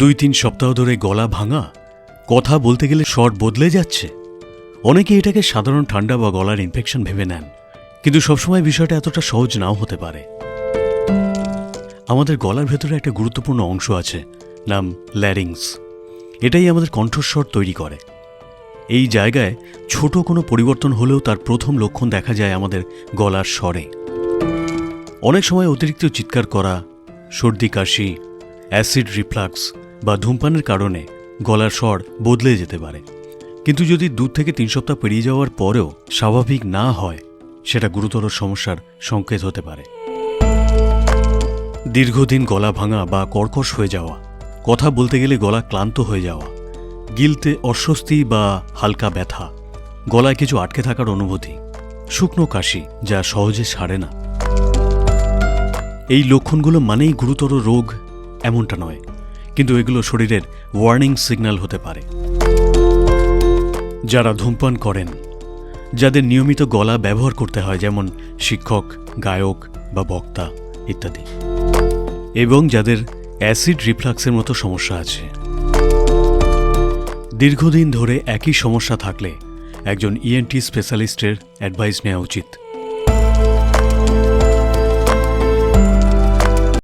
দুই তিন সপ্তাহ ধরে গলা ভাঙা, কথা বলতে গেলে স্বর বদলে যাচ্ছে। অনেকে এটাকে সাধারণ ঠান্ডা বা গলার ইনফেকশন ভেবে নেন, কিন্তু সবসময় বিষয়টা এতটা সহজ নাও হতে পারে। আমাদের গলার ভেতরে একটা গুরুত্বপূর্ণ অংশ আছে, নাম ল্যারিংস এটাই আমাদের কণ্ঠস্বর তৈরি করে। এই জায়গায় ছোট কোনো পরিবর্তন হলেও তার প্রথম লক্ষণ দেখা যায় আমাদের গলার স্বরে। অনেক সময় অতিরিক্ত চিৎকার করা, সর্দি, কাশি অ্যাসিড রিফ্লাক্স বা ধূমপানের কারণে গলার স্বর বদলে যেতে পারে। কিন্তু যদি দু থেকে তিন সপ্তাহ পেরিয়ে যাওয়ার পরেও স্বাভাবিক না হয়, সেটা গুরুতর সমস্যার সংকেত হতে পারে। দীর্ঘদিন গলা ভাঙা বা কর্কশ হয়ে যাওয়া, কথা বলতে গেলে গলা ক্লান্ত হয়ে যাওয়া, গিলতে অস্বস্তি বা হালকা ব্যথা, গলায় কিছু আটকে থাকার অনুভূতি, শুকনো কাশি যা সহজে সারে না। এই লক্ষণগুলো মানেই গুরুতর রোগ এমনটা নয়। কিন্তু এগুলো শরীরের ওয়ার্নিং সিগন্যাল হতে পারে। যারা ধূমপান করেন, যাদের নিয়মিত গলা ব্যবহার করতে হয়, যেমন শিক্ষক, গায়ক বা বক্তা ইত্যাদি, এবং যাদের অ্যাসিড রিফ্লাক্সের মতো সমস্যা আছে। দীর্ঘদিন ধরে একই সমস্যা থাকলে একজন ইএনটি স্পেশালিস্টের অ্যাডভাইস নেওয়া উচিত।